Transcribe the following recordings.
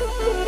Ay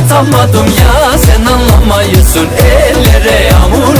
anlatamadım ya. Sen anlamayısın Ellere yağmur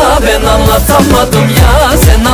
anlatamadım ya. Sen